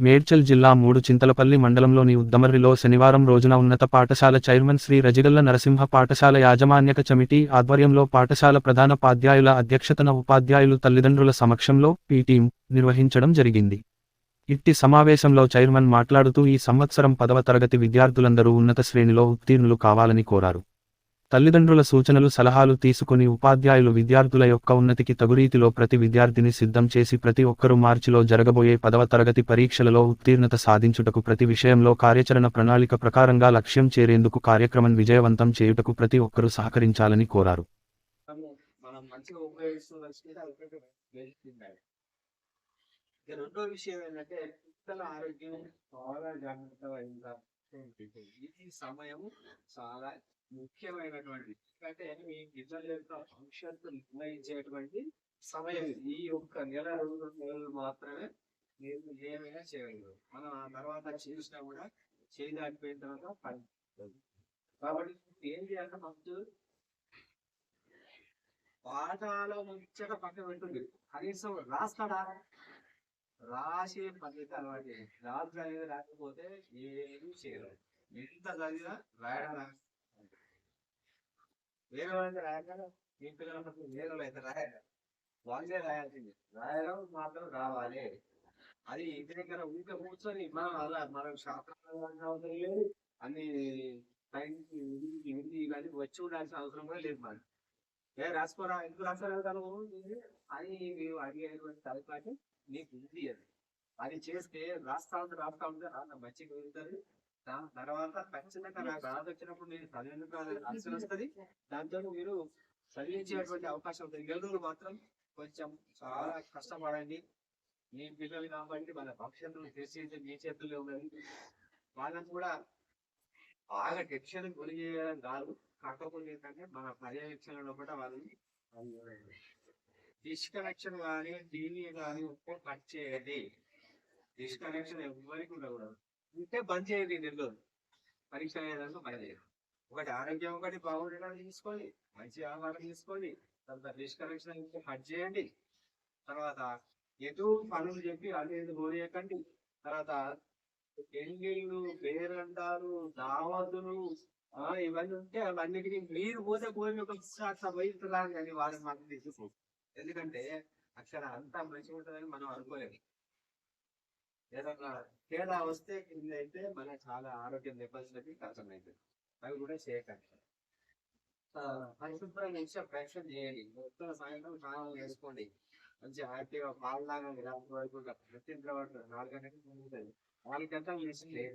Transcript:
మేడ్చల్ జిల్లా మూడు చింతలపల్లి మండలంలోని ఉద్దమర్రిలో శనివారం రోజున ఉన్నత పాఠశాల చైర్మన్ శ్రీ రజిగల్ల నరసింహ పాఠశాల యాజమాన్యక కమిటీ ఆధ్వర్యంలో పాఠశాల ప్రధాన పాధ్యాయుల అధ్యక్షతన ఉపాధ్యాయులు తల్లిదండ్రుల సమక్షంలో పీటీం నిర్వహించడం జరిగింది. ఇట్టి సమావేశంలో చైర్మన్ మాట్లాడుతూ ఈ సంవత్సరం పదవ తరగతి విద్యార్థులందరూ ఉన్నత శ్రేణిలో ఉత్తీర్ణులు కావాలని కోరారు. తల్లిదండ్రుల సూచనలు సలహాలు తీసుకుని ఉపాధ్యాయులు విద్యార్థుల యొక్క ఉన్నతికి తగురీతిలో ప్రతి విద్యార్థిని సిద్ధం చేసి ప్రతి ఒక్కరూ మార్చిలో జరగబోయే పదవ తరగతి పరీక్షలలో ఉత్తీర్ణత సాధించుటకు ప్రతి విషయంలో కార్యాచరణ ప్రణాళిక ప్రకారంగా లక్ష్యం చేరేందుకు కార్యక్రమం విజయవంతం చేయుటకు ప్రతి ఒక్కరూ సహకరించాలని కోరారు. రెండో విషయం ఏంటంటే పిల్లల ఆరోగ్యం చాలా జాగ్రత్తగా ఈ ఇది సమయం చాలా ముఖ్యమైనటువంటి ఎందుకంటే మీ పిల్లల యొక్క భవిష్యత్తు నిర్ణయించేటువంటి సమయం ఈ ఒక్క నెల రెండు నెలలు మాత్రమే మీరు ఏమైనా చేయగలరు మనం ఆ తర్వాత చేసినా కూడా చేయి దాటిపోయిన తర్వాత పని కాబట్టి ఏం చేయాలంటే ఫస్ట్ పాఠాల ముచ్చట పక్కన పెట్టుంది కనీసం రాస్తాడా? రాసే పద్ధతి అలవాటు చేయండి. రాజు అనేది రాకపోతే ఏమీ చేయరు. ఎంత చదివినా రాయడం వేరే వాళ్ళైతే రాయక మీ పిల్లల వేరే అయితే రాయాలి వాళ్ళే రాయాల్సింది. రాయడం మాత్రం రావాలి. అది ఇంటి దగ్గర ఊరికే కూర్చొని మనం అలా మనం శాస్త్రం అవసరం లేదు. అన్ని సైన్స్ హిందీ ఇవన్నీ వచ్చి ఉండాల్సిన అవసరం కూడా లేదు మనం ఏ రాసుకోరా? ఎందుకు రాసుకోగలుగుతాను అని మీరు అడిగేటువంటి తలపాటు నీకు ఉంది అది. అది చేస్తే రాస్తా ఉంటే రాస్తా ఉంటే రాత మంచిగా వెళ్తుంది దాని తర్వాత ఖచ్చితంగా నాకు రాత వచ్చినప్పుడు నేను చదివేందుకు ఆన్సర్ వస్తుంది. దాంతో మీరు చదివించేటువంటి అవకాశం ఉంటుంది. గెలుగురు మాత్రం కొంచెం చాలా కష్టపడండి. మీ పిల్లలు కాబట్టి మన భవిష్యత్తును తీర్చేది మీ చేతుల్లో ఉన్నది. వాళ్ళని కూడా బాగా టెన్షన్ గురి చేయడం కాదు. కాకపోతే ఏంటంటే మన పర్యవేక్షణలో కూడా వాళ్ళని డిస్కనెక్షన్ కానీ టీవీ కానీ ఒక్కో కట్ చేయండి. డిస్కనెక్షన్ ఎవరికి ఉండకూడదు. ఉంటే బంద్ చేయండి నెలలో పరీక్ష అయ్యేదాకా బంద్ చేయండి. ఒకటి ఆరోగ్యం ఒకటి బాగుండేలా తీసుకోండి. మంచి ఆహారం తీసుకోండి. తర్వాత డిస్కనెక్షన్ కట్ చేయండి. తర్వాత ఎటు పనులు చెప్పి అది ఇది గోరియకండి తర్వాత పెళ్ళిళ్ళు పేరంటాలు దావతులు ఆ, ఇవన్నీ ఉంటే అవన్నిటికీ మీరు పోతే పోయి ఒక వహిస్తున్నా కానీ వాళ్ళని మనం తీసుకోండి ఎందుకంటే అక్కడ అంతా మంచిగా ఉంటుందని మనం అనుకోలేము. ఏదన్నా తేడా వస్తే కింద అయితే మన చాలా ఆరోగ్యం నిబంధులకి కష్టం అవుతుంది అవి కూడా చేయకండి. ఆ, నుంచి ప్రేక్షణ చేయండి. మొత్తం సాయంత్రం స్నానం చేసుకోండి. మంచి హ్యాపీగా పాలు రాత్రి వరకు నిద్ర పడుతుంది నాలుగు గంటలకు నాలుగు గంటలు